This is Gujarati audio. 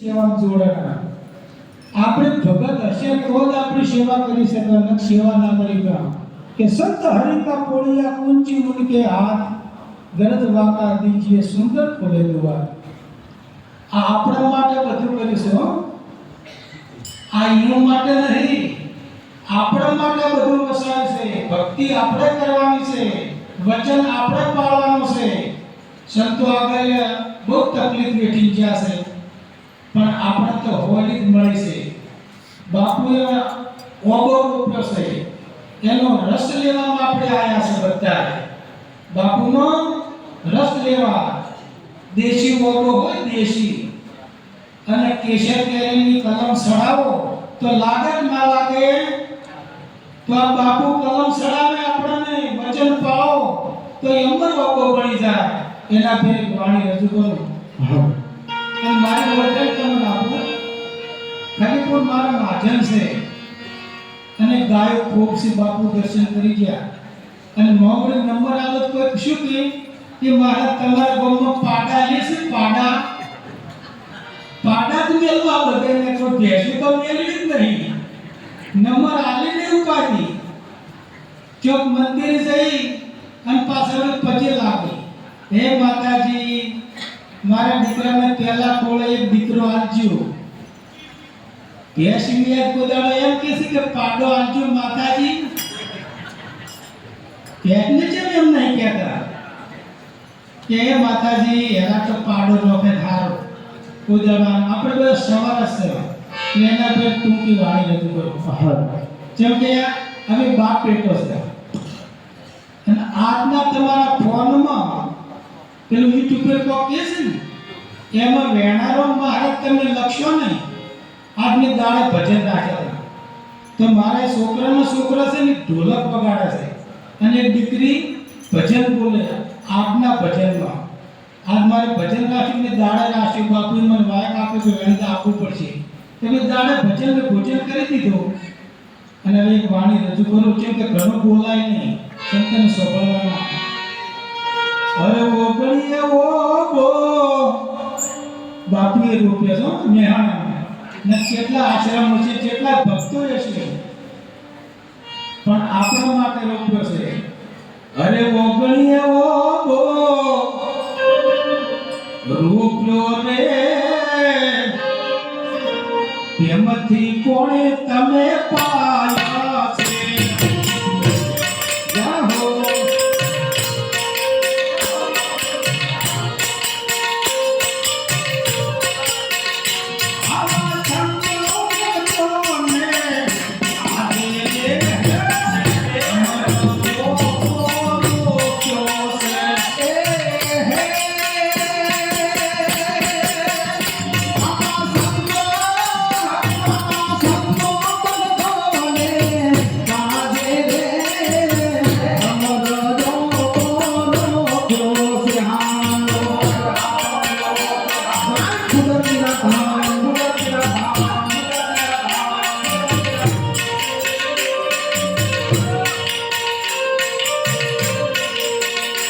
આપણે ભગત હશે તો જ આપણે સેવા કરી શકે સેવા ના મળી ગયા કે સંત હરિકા પોળિયા કુંચી ઉનકે હાથ ગરજ વાકા દીજીએ, સુંદર ખોલે દુઆર આ આપણા માટે બધું કરીશું આ ઈનો માટે નહીં, આપણા માટે બધું વસાય છે. ભક્તિ આપણે કરવાની છે, વચન આપણે પાળવાનું છે. સંતો આગળ બહુ તકલીફ વેઠી ગયા છે. પણ આપણે તો હોવાની જ મળી છે. બાપુએ ઓગો રૂપ્યો છે. એનો રસ લેવામાં આપણે આવ્યા છે બધા બાપુનો રસ લેવા. દેશી ઓગો હોય દેશી. અને કેશર કેરીની કલમ સડાવો તો લાગે ના લાગે? તો આ બાપુ કલમ સડાવે આપણને? વચન પાળો તો અમર ઓગો બની જાય. એના ફેર વાણી રજૂ કરું. મારી વચન ખલીપુર મારા માધ્યમ છે. અને ગાયો છે, બાપુ દર્શન કરી ગયા. અને મોગડે નંબર આવે તો શું કે કે મારા તમારા ગામમાં પાડા લે છે? પાડા? પાડા જ મેલવા બધાને તો ભેંસું તો મેળવી જ નહીં. નંબર આલે ને ઉપાડી ચોક મંદિર જઈ અને પાછળ પછી લાગી. હે માતાજી, મારા દીકરાને પહેલા કોળે એક દીકરો આલજો ભેંસ ઇન્ડિયા કોદાળો એમ કે છે કે પાડો આલજો માતાજી. ભેંસને જેમ એમ નહીં કહેતા કે એ માતાજી એના તો પાડો જોખે ધારો. કોદાળા આપણે બધા સવાર જ છે એના પર ટૂંકી વાણી રજૂ કરું જેમ કે અમે બાપ પેટો છે. અને આજના તમારા ફોનમાં પેલું યુટ્યુબ પર કોક કે છે ને એમાં વેણારો મહારાજ તમે લખશો નહીં. આજની દાડે ભજન હતા તો મારા છોકરાનો છોકરો છે ને, ઢોલક વગાડે છે. અને દીકરી ભજન બોલે આપના ભજનમાં. આજ મારે ભજન રાખીને દાડે રાખ્યું બાપુએ મને વાયક આપ્યો છે વેણતા આપવું પડશે. તમે દાડે ભજન ભોજન કરી દીધું. અને હવે એક વાણી રજૂ કરું છું કે ઘણું બોલાય નહીં સંતને સ્વભાવના અરે ઓગણીએ ઓ બાપુએ રોક્યા છો મેહાણા ને કેટલા આશ્રમો છે, કેટલા ભક્તો છે. પણ આપણા માટે રોક્યો છે. અરે ઓગણીએ ઓગો રોપ્યો રે. એમાંથી કોણે તમે પાયા છે?